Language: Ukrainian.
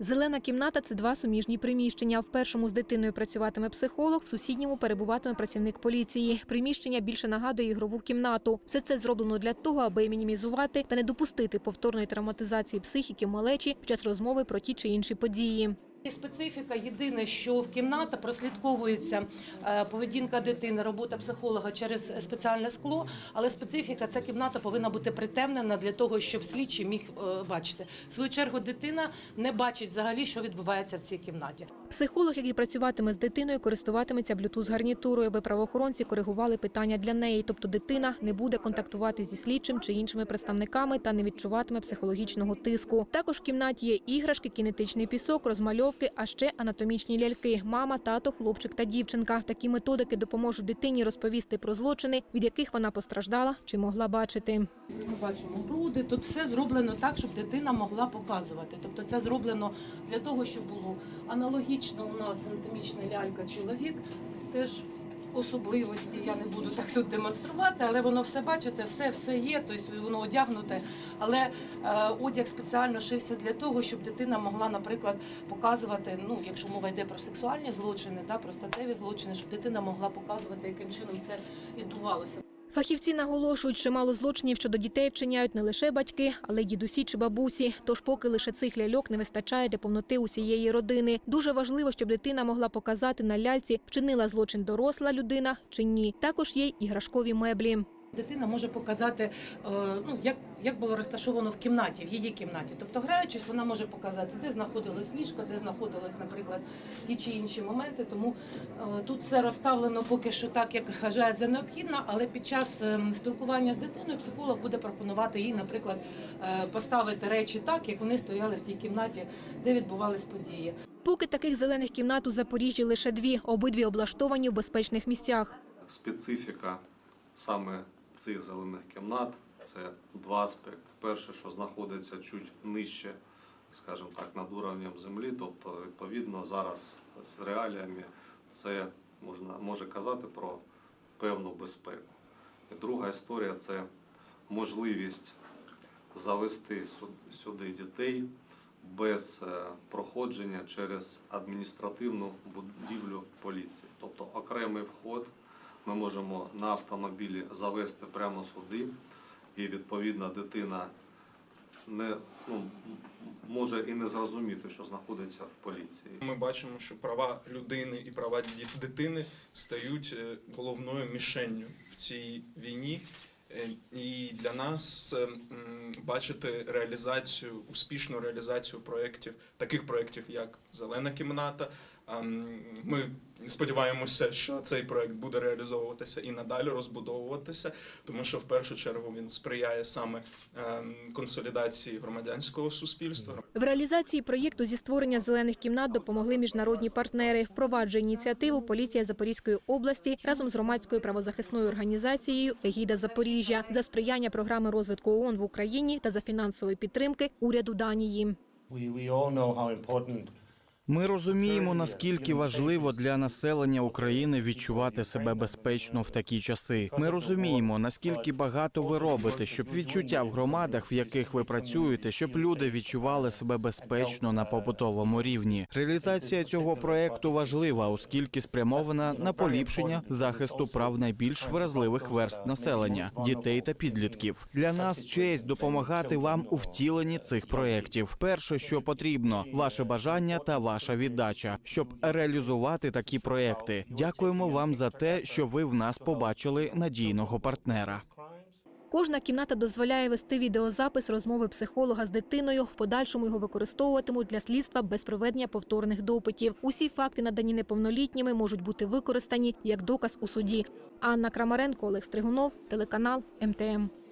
Зелена кімната це два суміжні приміщення. В першому з дитиною працюватиме психолог, в сусідньому перебуватиме працівник поліції. Приміщення більше нагадує ігрову кімнату. Все це зроблено для того, аби мінімізувати та не допустити повторної травматизації психіки малечі під час розмови про ті чи інші події. Специфіка єдине, що в кімната прослідковується е, поведінка дитини, робота психолога через спеціальне скло. Але специфіка ця кімната повинна бути притемнена для того, щоб слідчий міг е, бачити. В свою чергу дитина не бачить взагалі, що відбувається в цій кімнаті. Психолог, який працюватиме з дитиною, користуватиметься блютуз гарнітурою, аби правоохоронці коригували питання для неї. Тобто дитина не буде контактувати зі слідчим чи іншими представниками та не відчуватиме психологічного тиску. Також в кімнаті є іграшки, кінетичний пісок, розмальовки, а ще анатомічні ляльки. Мама, тато, хлопчик та дівчинка. Такі методики допоможуть дитині розповісти про злочини, від яких вона постраждала чи могла бачити. Ми бачимо груди. Тут все зроблено так, щоб дитина могла показувати. Тобто це зроблено для того, щоб було аналогічно у нас анатомічна лялька чоловік. Теж особливості я не буду так тут демонструвати, але воно все бачите, все все є, тобто воно одягнуте. Але е, одяг спеціально шився для того, щоб дитина могла, наприклад, показувати, ну якщо мова йде про сексуальні злочини, да, про статеві злочини, щоб дитина могла показувати, яким чином це відбувалося. Фахівці наголошують, чимало злочинів щодо дітей вчиняють не лише батьки, але й дідусі чи бабусі. Тож, поки лише цих ляльок не вистачає для повноти усієї родини. Дуже важливо, щоб дитина могла показати на ляльці, вчинила злочин доросла людина чи ні. Також є іграшкові меблі. Дитина може показати, е, ну як, як було розташовано в кімнаті, в її кімнаті. Тобто, граючись, вона може показати, де знаходилось ліжко, де знаходились, наприклад, ті чи інші моменти. Тому е, тут все розставлено поки що так, як вважає за необхідно, але під час е, спілкування з дитиною психолог буде пропонувати їй, наприклад, поставити речі так, як вони стояли в тій кімнаті, де відбувались події. Поки таких зелених кімнат у Запоріжжі лише дві, обидві облаштовані в безпечних місцях. специфіка саме цих зелених кімнат це два аспекти. Перше, що знаходиться чуть нижче, скажімо так, над уровнем землі, тобто, відповідно, зараз з реаліями це можна може казати про певну безпеку. І друга історія це можливість завести сюди дітей без е, проходження через адміністративну будівлю поліції. Тобто окремий вход ми можемо на автомобілі завести прямо сюди, і відповідно дитина не ну, може і не зрозуміти, що знаходиться в поліції. Ми бачимо, що права людини і права дитини стають е, головною мішенню в цій війні. Е, І для нас е, бачити реалізацію, успішну реалізацію проєктів, таких проєктів, як Зелена кімната. Ми сподіваємося, що цей проєкт буде реалізовуватися і надалі розбудовуватися, тому що в першу чергу він сприяє саме ем, консолідації громадянського суспільства, В реалізації проєкту зі створення зелених кімнат допомогли міжнародні партнери. Впроваджує ініціативу поліція Запорізької області разом з громадською правозахисною організацією Егіда Запоріжжя за сприяння програми розвитку ООН в Україні та за фінансової підтримки уряду Данії. Ми розуміємо, наскільки важливо для населення України відчувати себе безпечно в такі часи. Ми розуміємо, наскільки багато ви робите, щоб відчуття в громадах, в яких ви працюєте, щоб люди відчували себе безпечно на побутовому рівні. Реалізація цього проекту важлива, оскільки спрямована на поліпшення захисту прав найбільш вразливих верст населення дітей та підлітків. Для нас честь допомагати вам у втіленні цих проєктів. Перше, що потрібно, ваше бажання та ваша віддача, щоб реалізувати такі проекти. Дякуємо вам за те, що ви в нас побачили надійного партнера. Кожна кімната дозволяє вести відеозапис розмови психолога з дитиною. В подальшому його використовуватимуть для слідства без проведення повторних допитів. Усі факти, надані неповнолітніми, можуть бути використані як доказ у суді. Анна Крамаренко, Олег Стригунов, телеканал МТМ.